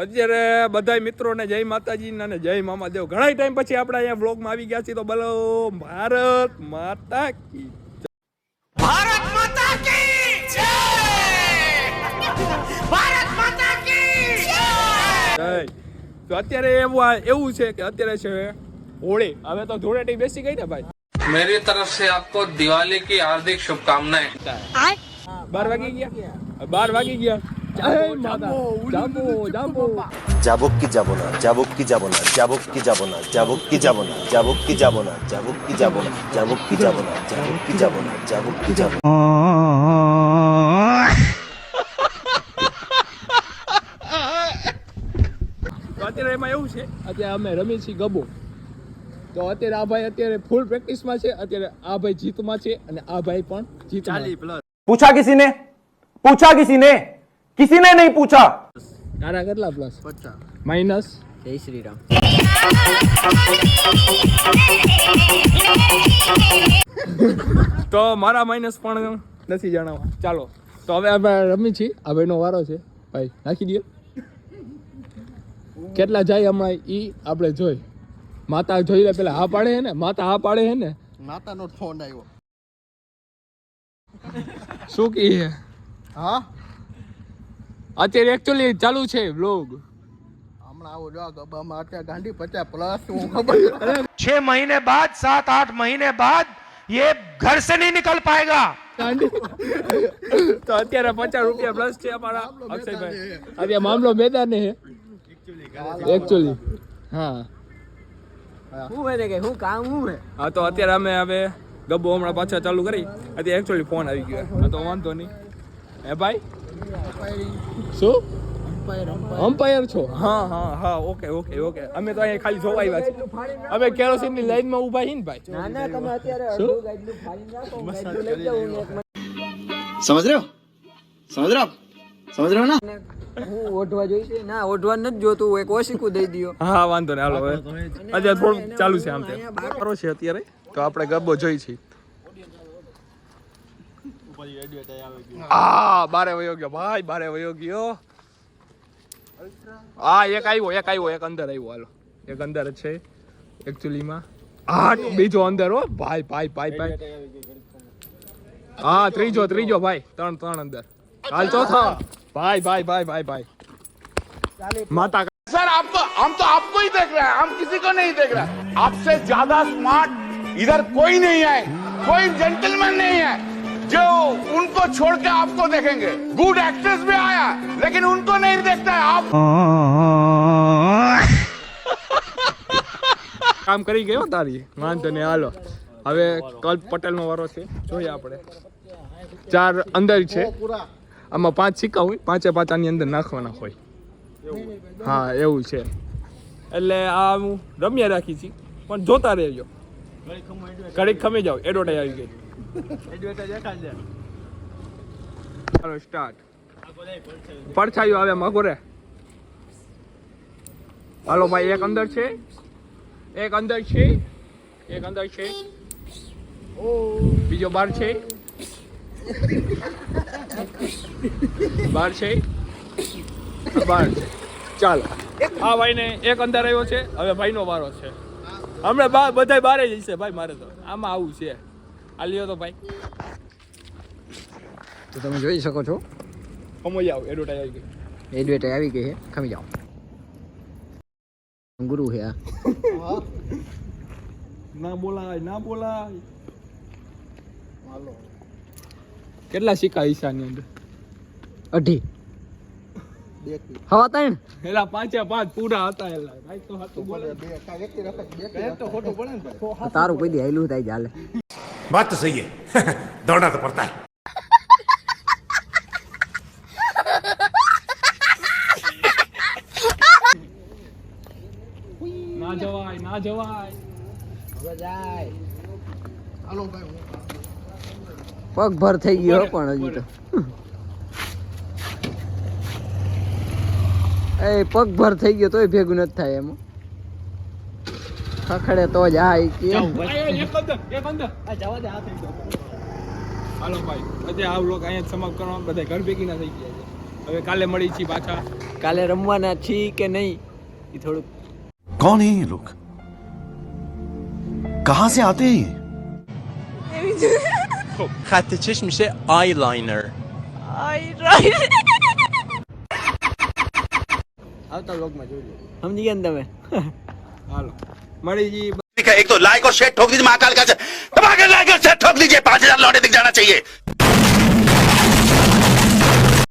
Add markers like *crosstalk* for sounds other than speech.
અત્યારે બધા મિત્રોને જય માતાજીને અને જય મામાદેવ. ઘણા ટાઈમ પછી આપણે અહીંયા વ્લોગમાં આવી ગયા છીએ તો બોલો ભારત માતા કી ભારત માતા કી જય! ભારત માતા કી જય! તો અત્યારે એવું એવું છે કે અત્યારે છે હોળી. હવે તો ધૂળેટી બેસી ગઈ ને ભાઈ. મેરી તરફ સે આપકો દિવાળી કી હાર્દિક શુભકામનાએં બાર વાગી ગયા? બાર વાગી ગયા? যাবো কি যাবো না যাবো কি যাবো না যাবো কি যাবো না যাবো কি যাবো না যাবো কি যাবো না যাবো কি যাবো না যাবো কি যাবো না যাবো কি যাবো না যাবো কি যাবো અત્યારે એમાં એવું છે? અત્યારે અમે રમીએ છીએ ગબો. તો અત્યારે આ ભાઈ અત્યારે ફૂલ પ્રેક્ટિસમાં છે અત્યારે આ ભાઈ જીતમાં છે અને આ ભાઈ પણ જીત ચાલી પ્લસ પૂછા કિસીને પૂછા કિસીને. किसी ने नहीं पूछा તારા કેટલા પ્લસ માઇનસ જય શ્રી રામ તો મારા માઇનસ પણ નથી જણાવવા ચાલો તો હવે આપણે રમી છીએ આ ભાઈનો વારો છે ભાઈ નાખી દો કેટલા જાય હમણાં ઈ આપણે જોઈ માતા જોઈ લે પેલા હા પાડે હે ને માતા હા પાડે હે ને માતાનો ફોન આવ્યો શું કી હે હા અત્યારે એકચ્યુઅલી ચાલુ છે બ્લોગ હમણાં આવો જો ગબામાં અત્યારે ગાંધી પચાસ પ્લસ હું ખબર छह महीने बाद सात आठ महीने बाद ये घर से नहीं निकल पाएगा તો અત્યારે પચાસ રૂપિયા પ્લસ છે અમારા અક્ષયભાઈ અત્યારે મામલો મેદાને હે એકચ્યુઅલી હા હું હે કે હું કામ હું હે હા તો અત્યારે અમે હવે ગબ્બો હમણાં પાછા ચાલુ કરી અત્યારે એકચ્યુઅલી ફોન આવી ગયો હા તો વાંધો નહીં હે ભાઈ શું? અમ્પાયર છો? હા હા હા ઓકે ઓકે ઓકે. અમે તો અહીંયા ખાલી જોવા આવ્યા છીએ. અમે કેરોસીનની લાઈનમાં ઊભા છીએ ને ભાઈ. ના ના તમે અત્યારે અડધું ગાડલું ફાડીને રાખો હું લઈ જાઉં સમજ રહ્યો? સમજ રહ્યો? સમજ રહ્યો ના? હું ઓઢવા જોઈશે ના ઓઢવા નથી જોતું એક ઓશીકું દઈ દ્યો. હા વાંધો નહીં. હાલો હવે અત્યારે થોડું ચાલુ છે આમ તેમ કરો છે અત્યારે તો આપણે ગબ્બો જોઈ છીએ. આ બારે વયો ગયો ભાઈ બારે વયો ગયો આ એક આવ્યો એક આવ્યો એક અંદર આવ્યો હાલો એક અંદર જ છે એકચ્યુઅલીમાં આ બીજો અંદર હો ભાઈ ભાઈ ભાઈ ભાઈ હા ત્રીજો ત્રીજો ભાઈ ત્રણ ત્રણ અંદર હાલ ચોથા ભાઈ ભાઈ ભાઈ ભાઈ ભાઈ માતા सर आपको हम तो आपको ही देख रहे हैं हम किसी को नहीं देख रहे आपसे ज्यादा स्मार्ट इधर कोई नहीं है कोई जेंटलमैन नहीं है जो उनको छोड़ के आपको देखेंगे गुड एक्ट्रेस भी आया लेकिन उनको नहीं देखता है आप કામ કરી ગયો તારી વાંધો નહીં હાલો હવે કલ્પ પટેલનો વારો છે જોઈએ આપણે ચાર અંદર છે આમાં પાંચ સિક્કા હોય પાંચે પાંચ આની અંદર નાખવાના હોય હા એવું છે એટલે આ હું રમ્યા રાખી છી પણ જોતા રહેજો ઘડીક ખમી જાવ એડવર્ટાઈઝ આવી ગઈ ચાલો સ્ટાર્ટ પડછાયું આવે મગોરે. હાલો ભાઈ, એક અંદર છે. એક અંદર છે. એક અંદર છે. બીજો બાર છે. બાર છે. બાર છે. ચાલો. આ ભાઈને એક અંદર આવ્યો છે. હવે ભાઈનો વારો છે. હમણાં બધા બારે જશે ભાઈ, મારે તો. આમાં આવું છે. આ લ્યો તો ભાઈ. તો તમે જોઈ શકો છો. ખમી જાઓ એડવર્ટાઈઝ આવી ગઈ. એડવર્ટાઈઝ આવી ખમી જાઓ. ગુરુ છે ના બોલાય ના બોલાય. કેટલા સિક્કા ઈશાની અંદર? અઢી. હવા ત્રણ. એલા પાંચે પાંચ પૂરા હતા તારું કોઈ દી થાય ચાલે વાત તો સહી હે. *laughs* તો પડતા ના પગ ભર થઈ ગયો પણ હજી તો. એ પગ ભર થઈ ગયો તોય ભેગું નથી થાય એમ. ખખડે તો જ આ કે. હાલો ભાઈ આજે આ વ્લોગ અહીંયા સમાપ્ત કરવા બધા ઘર ભેગી ના થઈ ગયા છે. હવે કાલે મળી છી પાછા. કાલે રમવાના છી કે નહીં? એ થોડુંક કોણ હે લોક? कहां से आते हैं ये خط چشم میشه آیلاینر આવતા વ્લોગમાં જોજો સમજી ગયા ને તમે હાલો મળી જઈએ एक तो लाइक और शेयर ठोक दीजिए महाकाल का दबा के लाइक और शेयर ठोक दीजिए पांच हजार लौटे दिख जाना चाहिए